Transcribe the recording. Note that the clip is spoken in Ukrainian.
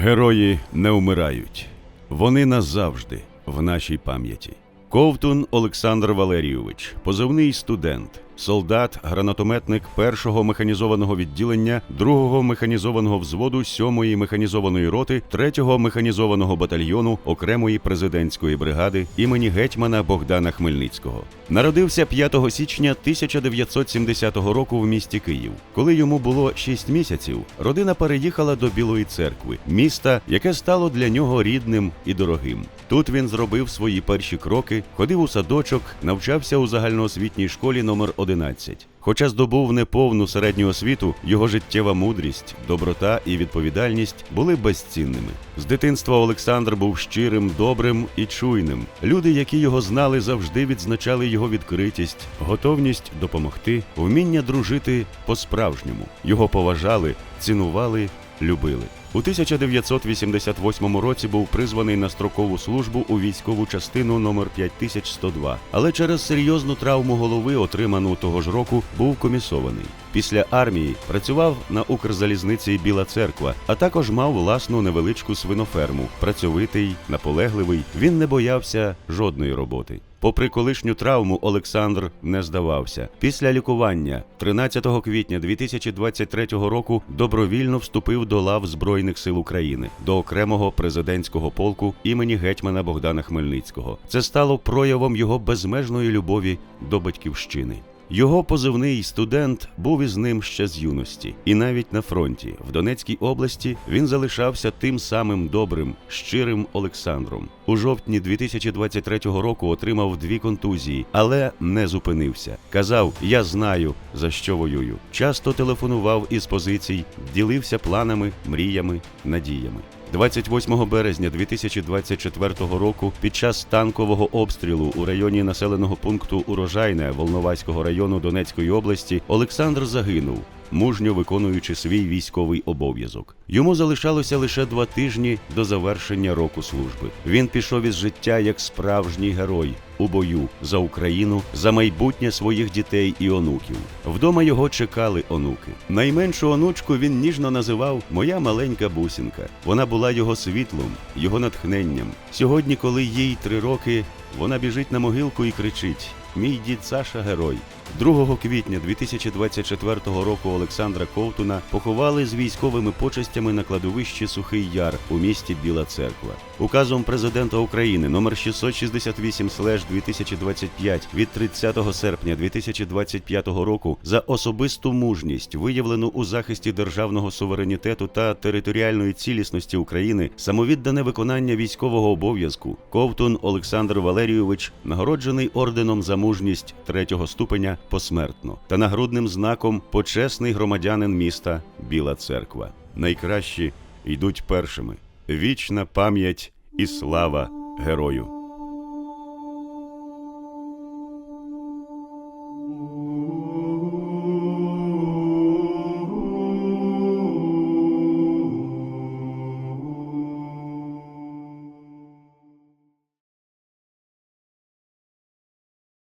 Герої не вмирають. Вони назавжди в нашій пам'яті. Ковтун Олександр Валерійович, позивний студент, солдат, гранатометник першого механізованого відділення, другого механізованого взводу сьомої механізованої роти, третього механізованого батальйону окремої президентської бригади імені гетьмана Богдана Хмельницького. Народився 5 січня 1970 року в місті Київ. Коли йому було 6 місяців, родина переїхала до Білої церкви, міста, яке стало для нього рідним і дорогим. Тут він зробив свої перші кроки, ходив у садочок, навчався у загальноосвітній школі номер 11. Хоча здобув неповну середню освіту, його життєва мудрість, доброта і відповідальність були безцінними. З дитинства Олександр був щирим, добрим і чуйним. Люди, які його знали, завжди відзначали його відкритість, готовність допомогти, вміння дружити по-справжньому. Його поважали, цінували, любили. У 1988 році був призваний на строкову службу у військову частину номер 5102, але через серйозну травму голови, отриману того ж року, був комісований. Після армії працював на Укрзалізниці Біла Церква, а також мав власну невеличку свиноферму. Працьовитий, наполегливий, він не боявся жодної роботи. Попри колишню травму, Олександр не здавався. Після лікування 13 квітня 2023 року добровільно вступив до лав Збройних сил України до окремого президентського полку імені гетьмана Богдана Хмельницького. Це стало проявом його безмежної любові до батьківщини. Його позивний студент був із ним ще з юності, і навіть на фронті в Донецькій області він залишався тим самим добрим, щирим Олександром. У жовтні 2023 року отримав дві контузії, але не зупинився. Казав: Я знаю за що воюю. Часто телефонував із позицій, ділився планами, мріями, надіями. 28 березня 2024 року під час танкового обстрілу у районі населеного пункту Урожайне Волноваського району Донецької області Олександр загинув. Мужньо виконуючи свій військовий обов'язок, йому залишалося лише два тижні до завершення року служби. Він пішов із життя як справжній герой у бою за Україну, за майбутнє своїх дітей і онуків. Вдома його чекали онуки. Найменшу онучку він ніжно називав Моя маленька бусінка. Вона була його світлом, його натхненням. Сьогодні, коли їй три роки, вона біжить на могилку і кричить: Мій дід Саша герой. 2 квітня 2024 року Олександра Ковтуна поховали з військовими почестями на кладовищі Сухий Яр у місті Біла Церква. Указом президента України номер 668/2025 від 30 серпня 2025 року за особисту мужність, виявлену у захисті державного суверенітету та територіальної цілісності України, самовіддане виконання військового обов'язку, Ковтун Олександр Валерійович нагороджений орденом за мужність третього ступеня посмертно та нагрудним знаком почесний громадянин міста Біла Церква. Найкращі йдуть першими. Вічна пам'ять і слава герою.